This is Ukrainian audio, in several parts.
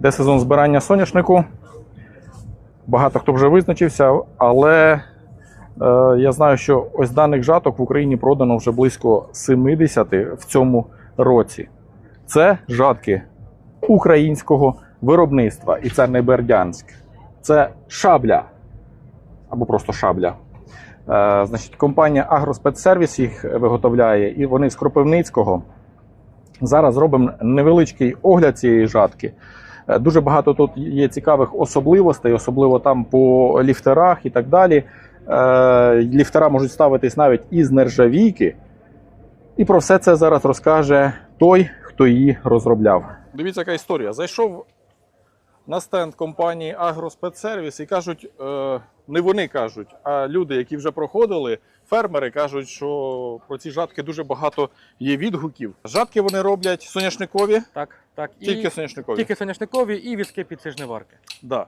Де сезон збирання соняшнику. Багато хто вже визначився, але е, я знаю, що ось даних жаток в Україні продано вже близько 70 в цьому році. Це жатки українського виробництва, і це не Бердянськ. Це шабля або просто шабля. Е, значить, компанія Агроспецсервіс їх виготовляє, і вони з Кропивницького. Зараз зробимо невеличкий огляд цієї жатки. Е, Дуже багато тут є цікавих особливостей, особливо там по ліфтерах і так далі. Е, Ліфтера можуть ставитись навіть із нержавійки. І про все це зараз розкаже той, хто її розробляв. Дивіться, яка історія. Зайшов на стенд компанії Агроспецсервіс і кажуть, е, не вони кажуть, а люди, які вже проходили, фермери кажуть, що про ці жатки дуже багато є відгуків. Жатки вони роблять соняшникові, Так, так. І тільки соняшникові. тільки соняшникові і візки під ці жниварки. Да.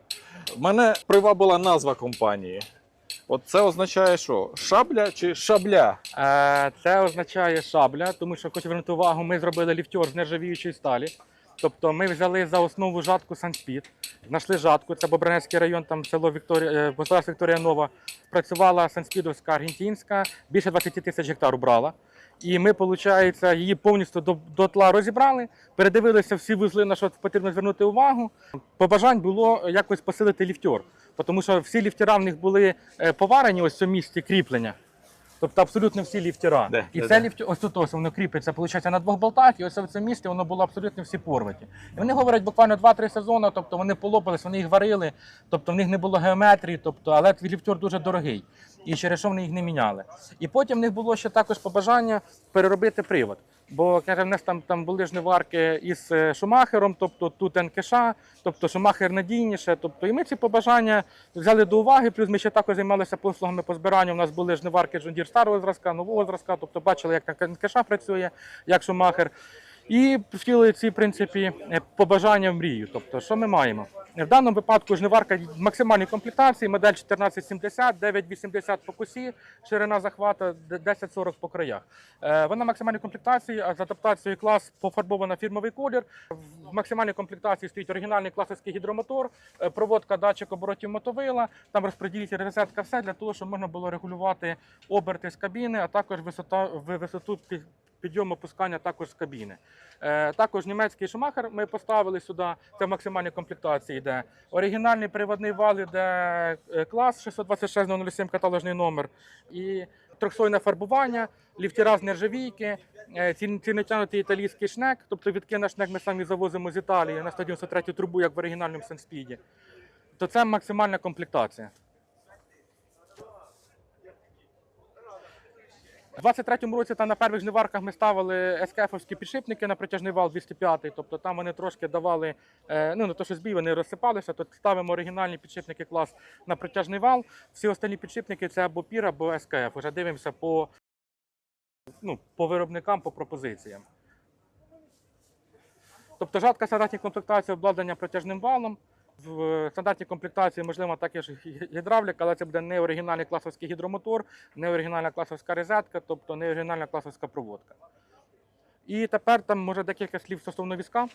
Мене привабила назва компанії. От це означає, що шабля чи шабля? Е, це означає шабля, тому що хочу звернути увагу, ми зробили ліфтер з нержавіючої сталі. Тобто ми взяли за основу жатку Санспід, знайшли жатку, це Бобранецький район, там село Вікторія, е, Вікторія Нова. Працювала Санспідовська аргентинська, більше 20 тисяч гектар брала. І ми, виходить, її повністю до, дотла розібрали, передивилися всі вузли, на що потрібно звернути увагу. Побажань було якось посилити ліфтер, тому що всі ліфтера в них були е, поварені ось в цьому місці кріплення. Тобто абсолютно всі ліфтера. Де? І Де, це де? ліфтер, ось тут ось воно кріпиться, виходить, на двох болтах, і ось в цьому місці воно було абсолютно всі порваті. І вони говорять буквально 2-3 сезони, тобто вони полопались, вони їх варили, тобто в них не було геометрії, тобто, але ліфтер дуже дорогий. І через що вони їх не міняли. І потім в них було ще також побажання переробити привод. Бо каже, в нас там, там були жниварки із е, Шумахером, тобто тут НКШ, тобто Шумахер надійніше. Тобто, і ми ці побажання взяли до уваги. Плюс ми ще також займалися послугами по збиранню. У нас були жниварки Джондір старого зразка, нового зразка, тобто бачили, як НКШ працює, як Шумахер. І втілили ці принципі е, побажання в мрію. Тобто, що ми маємо? В даному випадку жниварка максимальної комплектації, модель 1470, 980 по косі, ширина захвату 1040 по краях. Е, Вона максимальної комплектації, а з адаптацією клас пофарбована фірмовий колір. В максимальній комплектації стоїть оригінальний класовський гідромотор, е, проводка датчик оборотів мотовила, там розподілитель розетка, все для того, щоб можна було регулювати оберти з кабіни, а також висота, висоту пі- підйому опускання також з кабіни. Е, також німецький шумахер ми поставили сюди, це в максимальній комплектації йде. Оригінальний приводний вал іде е, клас 626 каталожний номер. І трьохсойне фарбування, ліфтера з нержавійки, е, ці, ці натягнутий італійський шнек, тобто відки на шнек ми самі завозимо з Італії на 193 трубу, як в оригінальному Сенспіді. То це максимальна комплектація. У 23-му році там на перших жниварках ми ставили СКФ-овські підшипники на протяжний вал 205, тобто там вони трошки давали, е, ну не то що збій, вони розсипалися, то ставимо оригінальні підшипники клас на протяжний вал. Всі останні підшипники це або пір, або СКФ. Уже дивимося по, ну, по виробникам, по пропозиціям. Тобто жатка стандартні комплектації обладнання протяжним валом. В стандартній комплектації можливо також гідравліка, але це буде не оригінальний класовський гідромотор, не оригінальна класовська розетка, тобто не оригінальна класовська проводка. І тепер там може декілька слів стосовно візка.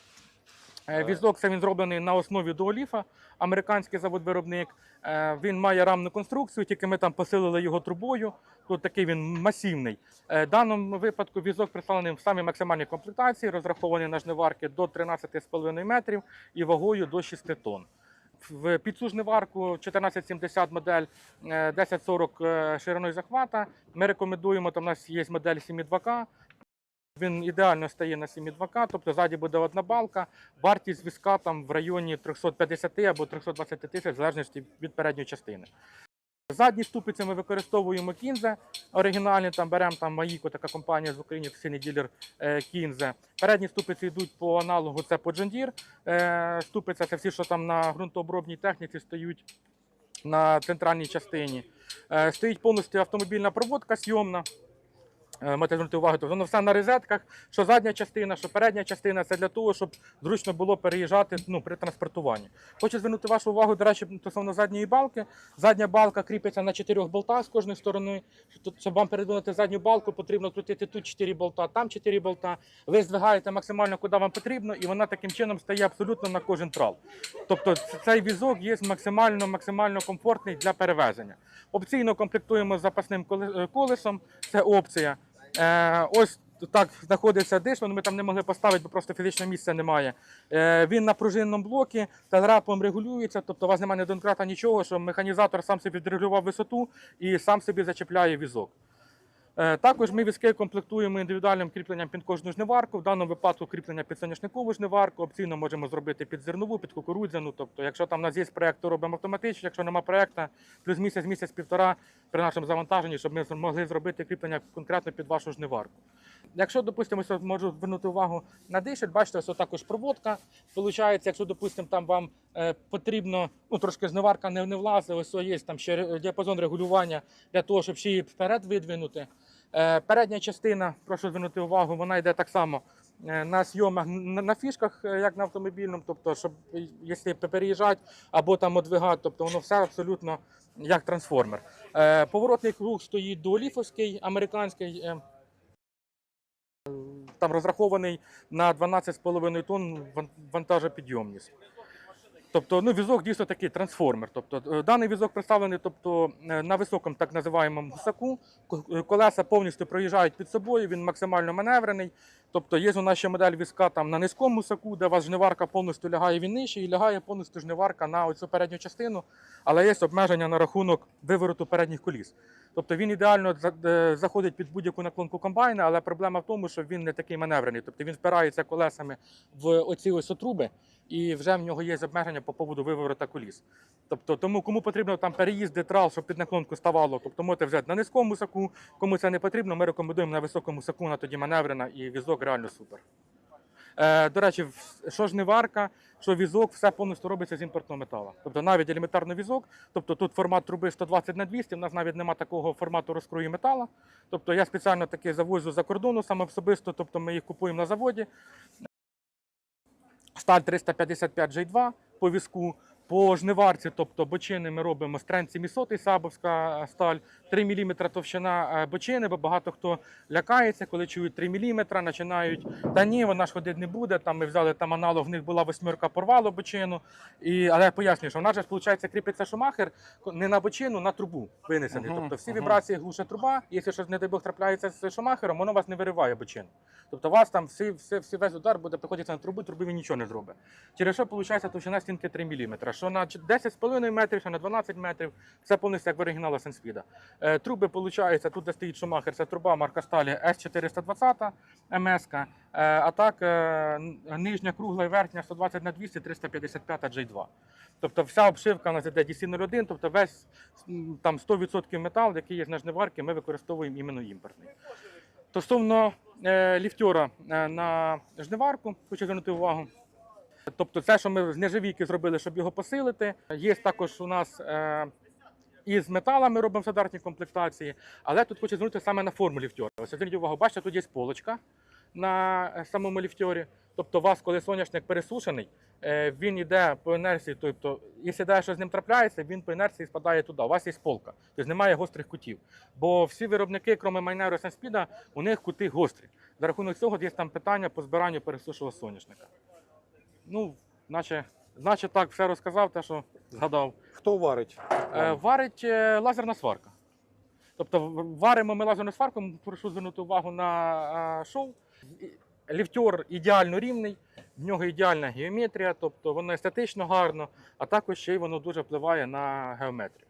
Е, Візок це він зроблений на основі дуоліфа, американський завод-виробник. Е, Він має рамну конструкцію, тільки ми там посилили його трубою. Тут такий він масивний. Е, В даному випадку візок представлений в самій максимальній комплектації, розрахований на жниварки до 13,5 метрів і вагою до 6 тонн. В під варку 1470 модель е, 1040 е, шириною захвата. Ми рекомендуємо, там у нас є модель 7.2К. Він ідеально стає на 7.2К, тобто ззаді буде одна балка. Вартість візка там в районі 350 або 320 тисяч, в залежності від передньої частини. Задні ступиці ми використовуємо кінзе оригінальні, там беремо там Маїко, така компанія з України, офіційний ділер е, кінзе. Передні ступиці йдуть по аналогу, це по джендір. Е, ступиця це всі, що там на ґрунтообробній техніці стоять на центральній частині. Е, стоїть повністю автомобільна проводка сйомна. Е, Маєте звернути увагу, тобто воно все на розетках, що задня частина, що передня частина, це для того, щоб зручно було переїжджати ну, при транспортуванні. Хочу звернути вашу увагу, до речі, стосовно задньої балки. Задня балка кріпиться на чотирьох болтах з кожної сторони. Щоб вам передвинути задню балку, потрібно крутити тут 4 болта, там 4 болта. Ви здвигаєте максимально, куди вам потрібно, і вона таким чином стає абсолютно на кожен трал. Тобто цей візок є максимально, максимально комфортний для перевезення. Опційно комплектуємо з запасним е, колесом, це опція. Е, ось так знаходиться дишло, ми там не могли поставити, бо просто фізичного місця немає. Е, він на пружинному блокі, телерапом регулюється, тобто у вас немає ні донкрата нічого, що механізатор сам собі відрегулював висоту і сам собі зачепляє візок. Е, Також ми візки комплектуємо індивідуальним кріпленням під кожну жниварку. В даному випадку кріплення під соняшникову жниварку. Опційно можемо зробити під зернову, під кукурудзяну. Тобто, якщо там у нас є проєкт, то робимо автоматично. Якщо немає проєкту, плюс місяць, місяць, півтора при нашому завантаженні, щоб ми могли зробити кріплення конкретно під вашу жниварку. Якщо, допустимо, можу звернути увагу на дишель, бачите, ось також проводка. Получається, якщо, допустимо, там вам е, потрібно, ну трошки жниварка не влазить, ось є там ще діапазон регулювання для того, щоб ще її вперед видвинути. Е, передня частина, прошу звернути увагу, вона йде так само е, на зйомах на, фішках, е, як на автомобільному, тобто, щоб якщо переїжджати або там одвигати, тобто воно все абсолютно як трансформер. Поворотний круг стоїть дуоліфовський, американський. Там розрахований на 12,5 тонн вантажопідйомність. Тобто, ну, візок дійсно такий трансформер. Тобто, е, даний візок представлений тобто, е, на високому так називаємому гусаку. Е, Колеса повністю проїжджають під собою, він максимально маневрений. Тобто є у нас ще модель візка там на низькому гусаку, де у вас жниварка повністю лягає він нижче і лягає повністю жниварка на оцю передню частину, але є обмеження на рахунок вивороту передніх коліс. Тобто він ідеально заходить під будь-яку наклонку комбайна, але проблема в тому, що він не такий маневрений. Тобто він впирається колесами в оці ось отруби, і вже в нього є обмеження по поводу виворота коліс. Тобто, тому кому потрібно там переїзди трал, щоб під наклонку ставало, тобто можете взяти на низькому саку. Кому це не потрібно, ми рекомендуємо на високому саку, вона тоді маневрена і візок реально супер. Е, до речі, що жниварка, що візок, все повністю робиться з імпортного металу. Тобто навіть елементарно візок, тобто тут формат труби 120 на 200, в нас навіть немає такого формату розкрою металу. Тобто я спеціально таки завозю за кордону саме особисто, тобто ми їх купуємо на заводі. Сталь 355 J2 по візку. По жниварці, тобто бочини, ми робимо стрен 700 сабовська сталь, 3 мм товщина е, бочини, бо багато хто лякається, коли чують 3 мм, починають, та ні, вона ж ходити не буде. Там ми взяли там аналог, в них була восьмірка, порвало бочину. І, але я пояснюю, що вона ж, виходить, кріпиться шумахер не на бочину, на трубу винесений. Тобто всі вібрації глуше труба, якщо щось, не дай Бог, трапляється з шумахером, воно вас не вириває бочину. Тобто у вас там всі, всі, всі весь удар буде приходити на трубу, труби він нічого не зробить. Через що виходить товщина стінки 3 мм, що на 10,5 метрів, що на 12 метрів, все повністю як в оригінала Сенспіда. Е, труби, виходить, тут де стоїть шумахер, це труба марка сталі С420 МС, е, а так е, нижня кругла і верхня 120 на 200, 355 J2. Тобто вся обшивка у нас іде DC01, тобто весь там 100% метал, який є на жниварці, ми використовуємо іменно імпортний. Стосовно ліфтера на жниварку, хочу звернути увагу. Тобто, це, що ми з нержавійки зробили, щоб його посилити. Є також у нас е, із метала ми робимо стандартні комплектації, але тут хочу звернути саме на форму ліфтера. Ось зверніть увагу, бачите, тут є полочка на е, самому ліфтері. Тобто, у вас, коли соняшник пересушений, е, він йде по інерції, тобто, якщо далі щось з ним трапляється, він по інерції спадає туди. У вас є полка, тобто немає гострих кутів. Бо всі виробники, крім Майнеру Сенспіда, у них кути гострі. За рахунок цього є там питання по збиранню пересушого соняшника. Ну, наче, наче так все розказав, те, що згадав. Хто варить? Е, варить е, лазерна сварка. Тобто варимо ми лазерну сварку, прошу звернути увагу на е, шов. Ліфтер ідеально рівний, в нього ідеальна геометрія, тобто воно естетично гарно, а також ще й воно дуже впливає на геометрію.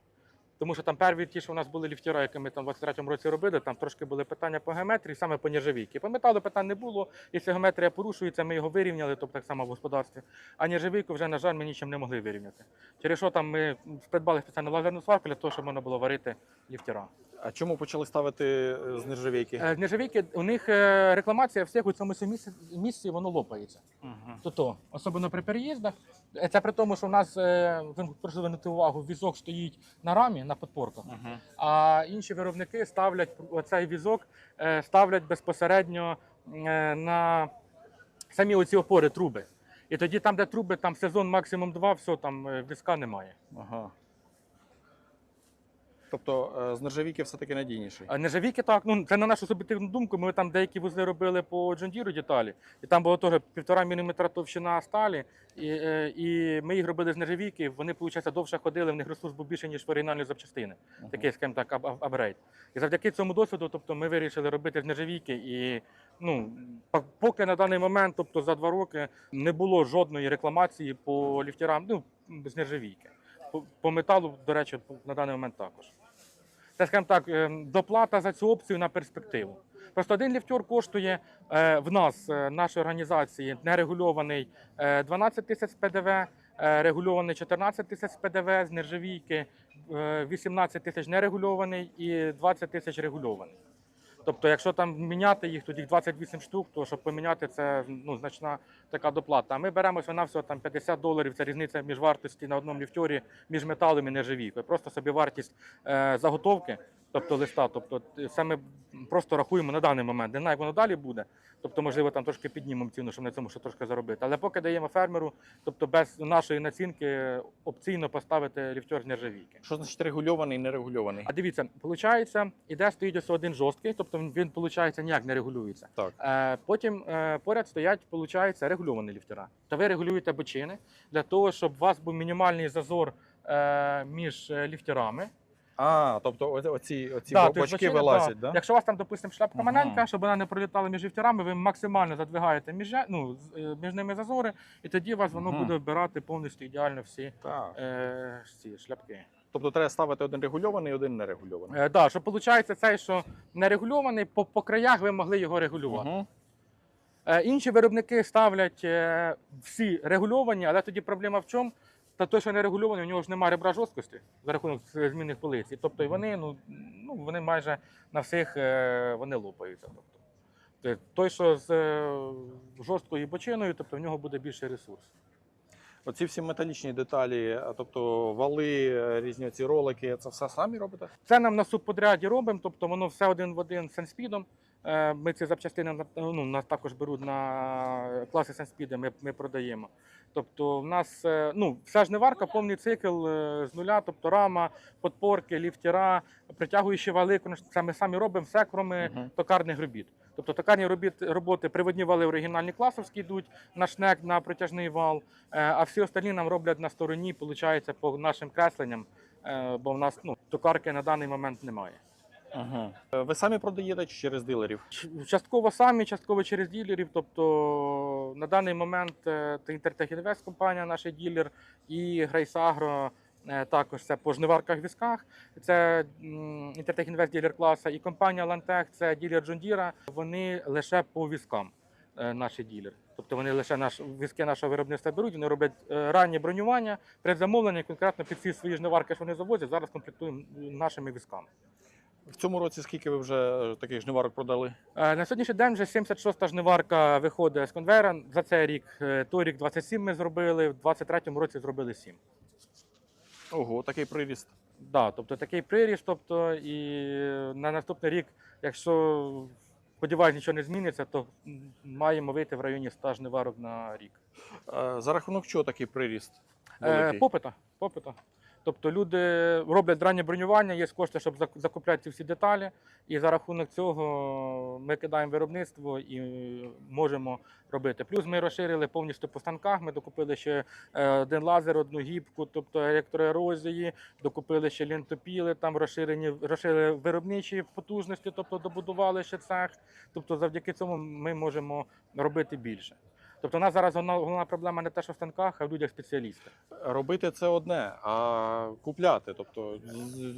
Тому що там перві ті, що у нас були ліфтера, які ми там в 23-му році робили, там трошки були питання по геометрії, саме по нержавійки. По металу питань не було. Якщо геометрія порушується, ми його вирівняли, тобто так само в господарстві. А нержавійку вже, на жаль, ми нічим не могли вирівняти. Через що там ми придбали спеціальну лазерну сварку для того, щоб можна було варити ліфтера. А чому почали ставити е, з нержавійки? Е, Нержавійки, у них е, рекламація всіх у цьому місці, місці воно лопається. То-то, особливо при переїздах. Е, Це при тому, що в нас, е, ви прошу звернути увагу, візок стоїть на рамі, на підпорках, а інші виробники ставлять оцей візок, е, ставлять безпосередньо е, на самі оці опори труби. І тоді там, де труби, там сезон максимум два, все, там е, візка немає. Ага. Тобто е, з нержавійки все-таки надійніший. А нержавійки так, ну це на нашу суб'єктивну думку. Ми там деякі вузли робили по Джондіру деталі, і там було теж півтора міліметра товщина сталі, і, е, і ми їх робили з нержавійки. Вони, виходить, довше ходили, в них ресурс був більше, ніж в оригінальні запчастини. Такий, скажімо так, аб- аб- апгрейд. І завдяки цьому досвіду, тобто, ми вирішили робити з нержавійки. І ну, поки на даний момент, тобто за два роки, не було жодної рекламації по ліфтірам, ну, з нержавійки. По, металу, до речі, на даний момент також. Це, скажімо так, е, доплата за цю опцію на перспективу. Просто один ліфтер коштує е, в нас, е, нашої організації, нерегульований е, 12 тисяч ПДВ, регульований 14 тисяч ПДВ з нержавійки, е, 18 тисяч нерегульований і 20 тисяч регульований. Тобто, якщо там міняти їх, тоді 28 штук, то щоб поміняти, це ну, значна така доплата. А ми беремо на всього там 50 доларів. Це різниця між вартості на одному ліфтері між металом і нержавійкою. Просто собі вартість е, заготовки, тобто листа. Тобто, це ми просто рахуємо на даний момент. Не знаю, як воно далі буде. Тобто, можливо, там трошки піднімемо ціну, щоб на цьому ще трошки заробити. Але поки даємо фермеру, тобто без нашої націнки опційно поставити ліфтер з нержавійки. Що значить регульований нерегульований? А дивіться, виходить, іде стоїть ось один жорсткий, тобто він, він виходить, ніяк не регулюється. Так. Е, потім е, поряд стоять, виходить, регульовані ліфтера. Та ви регулюєте бочини для того, щоб у вас був мінімальний зазор е, між е, ліфтерами. А, тобто оці, оці, оці Да, бочки бочини, вилазять, да. да? Якщо у вас там, допустимо, шляпка Ага. маленька, щоб вона не пролітала між ліфтерами, ви максимально задвигаєте між, ну, е, між ними зазори, і тоді у вас воно Ага. буде вбирати повністю ідеально всі Так. е, ці шляпки. Тобто треба ставити один регульований і один нерегульований. Е, да, що виходить, цей, що не регульований, по, по краях ви могли його регулювати. Угу. Е, інші виробники ставлять е, всі регульовані, але тоді проблема в чому? Та той, що не регульований, у нього ж немає ребра жорсткості за рахунок змінних полиць. Тобто вони, ну, ну, вони майже на всіх е, вони лопаються. Тобто. Той, що з е, жорсткою бочиною, тобто в нього буде більший ресурс. Оці всі металічні деталі, тобто вали, е, різні ці ролики, це все самі робите? Це нам на субподряді робимо, тобто воно все один в один з сенспідом. Е, Ми ці запчастини ну, нас також беруть на класи сенспіди, ми, ми продаємо. Тобто, в нас е, ну, вся жниварка, повний цикл е, з нуля, тобто рама, подпорки, ліфтера, притягуючі вали, це ми самі робимо все, крім Мгм. токарних робіт. Тобто токарні роботи, приводні вали оригінальні класовські йдуть на шнек, на протяжний вал, а всі остальні нам роблять на стороні, виходить, по нашим кресленням, бо в нас ну, токарки на даний момент немає. Угу. Ви самі продаєте чи через дилерів? Частково самі, частково через ділерів. Тобто на даний момент е, це Інтертех Інвест компанія, наш ділер, і Грейс Агро е, також це по жниварках візках. Це Інтертех Інвест ділер класа, і компанія Лантех, це ділер Джондіра. Вони лише по візкам. е, Наші ділер. Тобто вони лише наш візки нашого виробництва беруть, вони роблять е, раннє бронювання, предзамовлення конкретно під ці свої жниварки, що вони завозять, зараз комплектуємо нашими візками. В цьому році скільки ви вже е, таких жниварок продали? Е, На сьогоднішній день вже 76-та жниварка виходить з конвейера. За цей рік, е, той рік 27 ми зробили, в 23-му році зробили 7. Ого, такий приріст. Да, тобто такий приріст, тобто і на наступний рік, якщо сподіваюсь, нічого не зміниться, то маємо вийти в районі 100 жниварок на рік. Е, За рахунок чого такий приріст? Е, попита, попита. Тобто люди роблять раннє бронювання, є кошти, щоб зак- закупляти ці всі деталі. І за рахунок цього ми кидаємо виробництво і можемо робити. Плюс ми розширили повністю по станках. Ми докупили ще е, один лазер, одну гібку, тобто електроерозії, докупили ще лентопіли, там розширені розширили виробничі потужності, тобто добудували ще цех. Тобто, завдяки цьому ми можемо робити більше. Тобто у нас зараз головна, проблема не те, що в станках, а в людях спеціалістах. Робити це одне, а купляти. Тобто,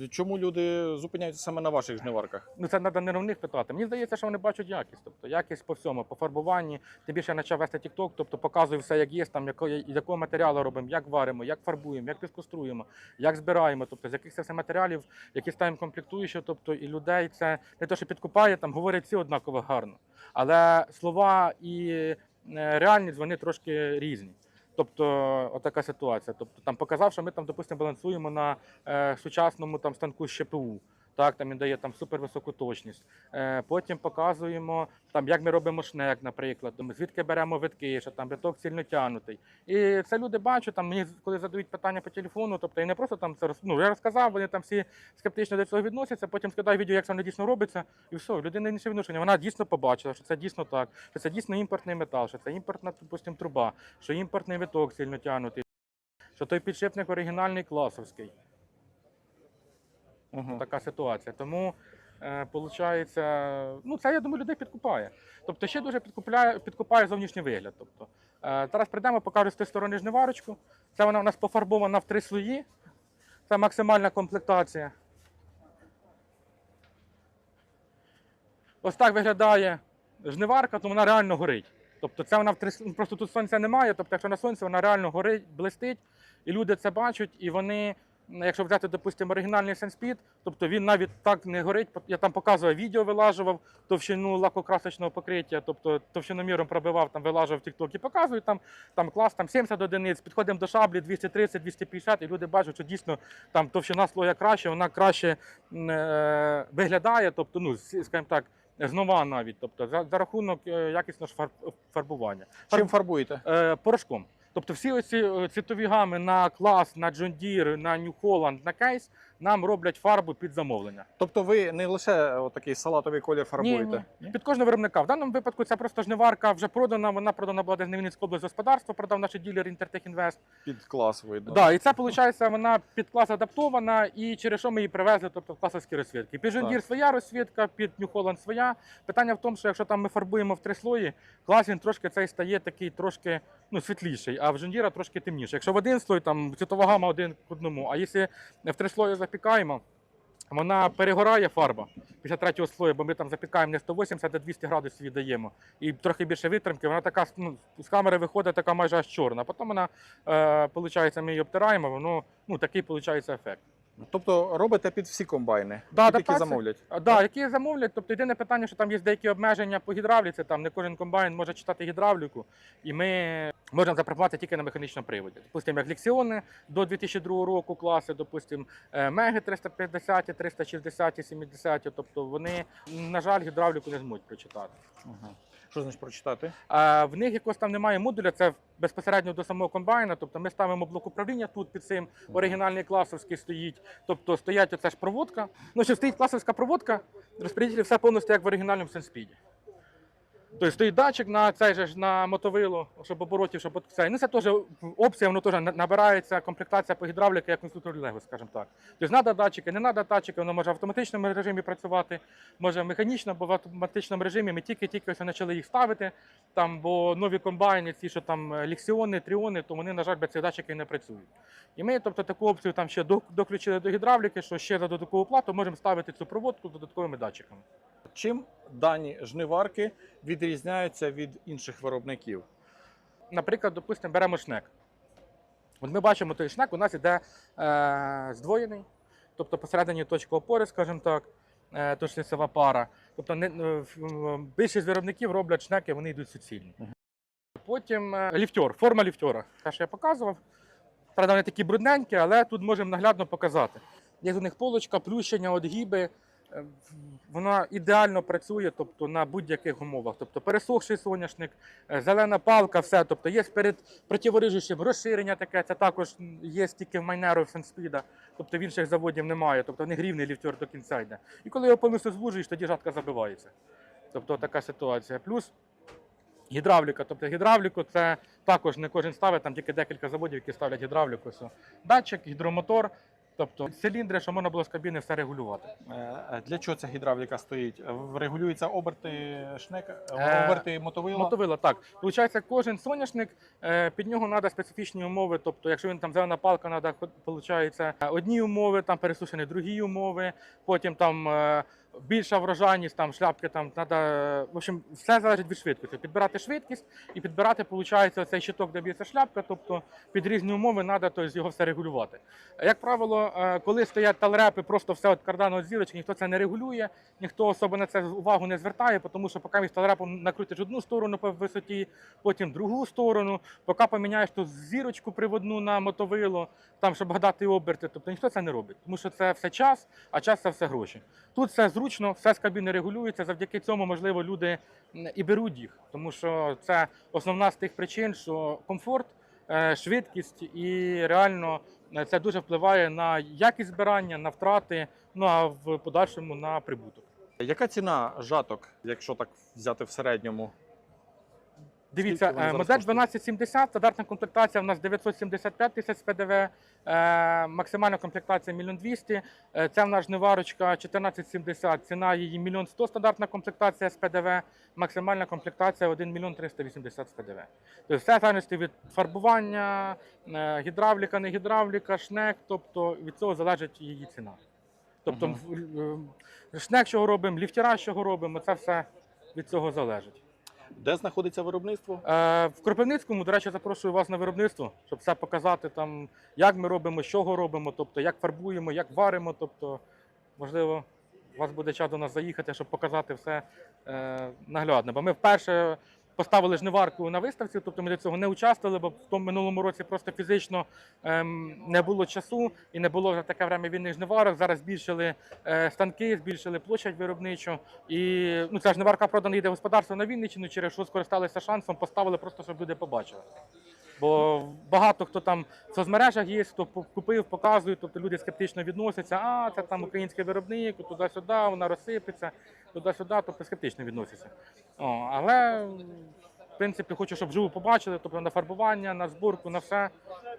чому люди зупиняються саме на ваших жниварках? Ну це треба не них питати. Мені здається, що вони бачать якість. Тобто якість по всьому, по фарбуванні. Тим більше я почав вести TikTok, тобто показую все, як є, там якого, якого матеріалу робимо, як варимо, як фарбуємо, як піскоструємо, як збираємо, тобто з яких це все матеріалів, які ставимо комплектуючі, тобто і людей це не те, що підкупає, там говорять всі однаково гарно. Але слова і реальність вони трошки різні. Тобто, отака ситуація. Тобто, там показав, що ми там, допустимо, балансуємо на е, сучасному там станку з ЩПУ. Так, там він дає там супервисоку точність. Е, потім показуємо, там, як ми робимо шнек, наприклад, там, звідки беремо витки, що там биток сильно тягнутий. І це люди бачать, там, мені коли задають питання по телефону, тобто і не просто там це ну, я розказав, вони там всі скептично до цього відносяться, потім скидаю відео, як це воно дійсно робиться, і все, в людини інше відношення. Вона дійсно побачила, що це дійсно так, що це дійсно імпортний метал, що це імпортна, допустим, труба, що імпортний виток сильно тягнутий, що той підшипник оригінальний класовський. Угу. Така ситуація. Тому е, ну це я думаю, людей підкупає. Тобто ще дуже підкупляє, підкупає зовнішній вигляд. Тобто, е, зараз прийдемо, покажу з тієї сторони жниварочку. Це вона у нас пофарбована в три слої. Це максимальна комплектація. Ось так виглядає жниварка, то вона реально горить. Тобто це вона в три просто тут сонця немає. Тобто, якщо на сонці вона реально горить, блистить, і люди це бачать, і вони, якщо взяти, допустимо, оригінальний Сенспід, тобто він навіть так не горить. Я там показував відео, вилажував товщину лакокрасочного покриття, тобто товщиноміром пробивав, там вилажував TikTok і показую там, там клас там 70 одиниць, підходимо до шаблі 230, 250, і люди бачать, що дійсно там товщина слоя краще, вона краще е, виглядає, тобто, ну, скажімо так, знова навіть, тобто за, за рахунок е, якісного фарбування. Чим фарбуєте? Е, порошком. Тобто всі оці е, цвітові гами на клас, на John Deere, на New Holland, на кейс нам роблять фарбу під замовлення. Тобто ви не лише отакий салатовий колір фарбуєте? Ні, Під кожного виробника. В даному випадку це просто жниварка вже продана. Вона продана була десь на Вінницьку область господарство, продав наш ділер Інтертех Інвест. Під клас видно. Да, і це виходить, вона під клас адаптована, і через що ми її привезли, тобто в класовські розсвітки. Під John своя розсвітка, під New Holland своя. Питання в тому, що якщо там ми фарбуємо в три слої, клас він трошки цей стає такий трошки ну, світліший, а в John трошки темніший. Якщо в один слой, там цвітова гама один к одному, а якщо в три слої запікаємо, вона перегорає фарба після третього слою, бо ми там запікаємо не 180, а 200 градусів віддаємо. І трохи більше витримки, вона така ну, з камери виходить така майже аж чорна. Потім вона, е, виходить, ми її обтираємо, воно ну, такий виходить ефект. Тобто робите під всі комбайни, Да, під які замовлять. Да, які замовлять, тобто єдине питання, що там є деякі обмеження по гідравліці, там не кожен комбайн може читати гідравліку, і ми можемо запропонувати тільки на механічному приводі. Допустимо, як лексіони до 2002 року класи, допустимо, меги 350, 360, 70, тобто вони, на жаль, гідравліку не зможуть прочитати. Ага. Що значить прочитати? А в них якось там немає модуля, це безпосередньо до самого комбайна. Тобто ми ставимо блок управління тут під цим оригінальний класовський стоїть. Тобто стоять оця ж проводка. Ну, що стоїть класовська проводка, розподілити все повністю як в оригінальному сенспіді. Тобто стоїть датчик на цей же на мотовилу, щоб оборотів, щоб це. Ну це теж опція, воно теж набирається комплектація по гідравліки, як в інструкторі Лего, скажімо так. Тобто треба датчики, не треба датчики, воно може в автоматичному режимі працювати, може механічно, бо в автоматичному режимі ми тільки-тільки почали їх ставити. Там, бо нові комбайни, ці, що там е, ліксіони, тріони, то вони, на жаль, без цих датчиків не працюють. І ми, тобто, таку опцію там ще доключили до гідравліки, що ще за додаткову плату можемо ставити цю проводку з додатковими датчиками. Чим дані жниварки відрізняються від інших виробників? Наприклад, допустимо, беремо шнек. От ми бачимо той шнек, у нас іде е, здвоєний, тобто посередині точка опори, скажімо так, е, точницева пара. Тобто не, е, більшість виробників роблять шнеки, вони йдуть суцільні. Потім е, ліфтер, форма ліфтера. Те, що я показував. Правда, вони такі брудненькі, але тут можемо наглядно показати. Є у них полочка, плющення, одгіби. Вона ідеально працює тобто, на будь-яких умовах. Тобто пересохший соняшник, е, зелена палка, все. Тобто є перед противорижущим розширення таке, це також є тільки в майнеру в Сенспіда, тобто в інших заводів немає. Тобто не рівний ліфтер до кінця йде. І коли його повністю звужуєш, тоді жатка забивається. Тобто така ситуація. Плюс гідравліка. Тобто гідравліку це також не кожен ставить, там тільки декілька заводів, які ставлять гідравліку. Датчик, гідромотор. Тобто циліндри, що можна було з кабіни все регулювати. Е, Для чого ця гідравліка стоїть? Е, Регулюються оберти шнека, Е, оберти мотовила? Мотовила, так. Получається, кожен соняшник, е, під нього треба специфічні умови. Тобто, якщо він там зелена палка, треба, виходить, одні умови, там пересушені другі умови, потім там е, більша врожайність, там шляпки, там треба. В общем, все залежить від швидкості. Підбирати швидкість і підбирати, виходить, цей щиток, де б'ється шляпка, тобто під різні умови треба тобто, його все регулювати. Як правило, е, коли стоять талрепи, просто все від кардanu від зірочки, ніхто це не регулює, ніхто особо на це увагу не звертає, тому що поки між талрепом накрутиш одну сторону по висоті, потім другу сторону, поки поміняєш ту зірочку приводну на мотовило, там, щоб гадати оберти, тобто ніхто це не робить, тому що це все час, а час це все гроші. Тут все зручно, все з кабіни регулюється. Завдяки цьому, можливо, люди і беруть їх, тому що це основна з тих причин, що комфорт, е, швидкість і реально е, це дуже впливає на якість збирання, на втрати, ну а в подальшому на прибуток. Яка ціна жаток, якщо так взяти в середньому? Дивіться, вони е, зараз модель коштують? 1270, стандартна комплектація у нас 975 тисяч з ПДВ, е, максимальна комплектація 1 200 Е, Це в нас жниварочка 1470, ціна її 1 100 стандартна комплектація з ПДВ, максимальна комплектація 1 мільйон 380 з ПДВ. Тобто все залежить від фарбування, е, гідравліка, не гідравліка, шнек, тобто від цього залежить її ціна. Тобто Мгм. в- шнек, чого робимо, ліфтера, чого робимо, це все від цього залежить. Де знаходиться виробництво? Е, В Кропивницькому, до речі, запрошую вас на виробництво, щоб все показати, там, як ми робимо, з чого робимо, тобто як фарбуємо, як варимо. Тобто, можливо, у вас буде час до нас заїхати, щоб показати все е, наглядно. Бо ми вперше поставили жниварку на виставці, тобто ми до цього не участвували, бо в тому минулому році просто фізично ем, не було часу і не було вже таке время вільних жниварок. Зараз збільшили е, станки, збільшили площадь виробничу. І ну, ця жниварка продана йде господарство на Вінниччину, через що скористалися шансом, поставили просто, щоб люди побачили. Бо багато хто там в соцмережах є, хто купив, показує, тобто люди скептично відносяться, а це там український виробник, туди-сюди, вона розсипеться, туди-сюди, тобто скептично відносяться. О, але в принципі хочу, щоб вживу побачили, тобто на фарбування, на зборку, на все,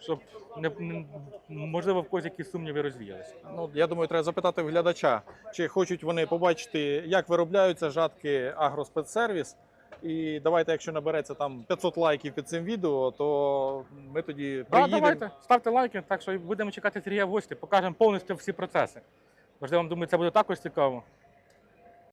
щоб не- можливо в когось якісь сумніви розвіялися. Ну, я думаю, треба запитати глядача, чи хочуть вони побачити, як виробляються жатки Агроспецсервіс. І давайте, якщо набереться там 500 лайків під цим відео, то ми тоді приїдемо. давайте, ставте лайки, так що будемо чекати Сергія в гості, покажемо повністю всі процеси. Можливо, вам думаю, це буде також цікаво.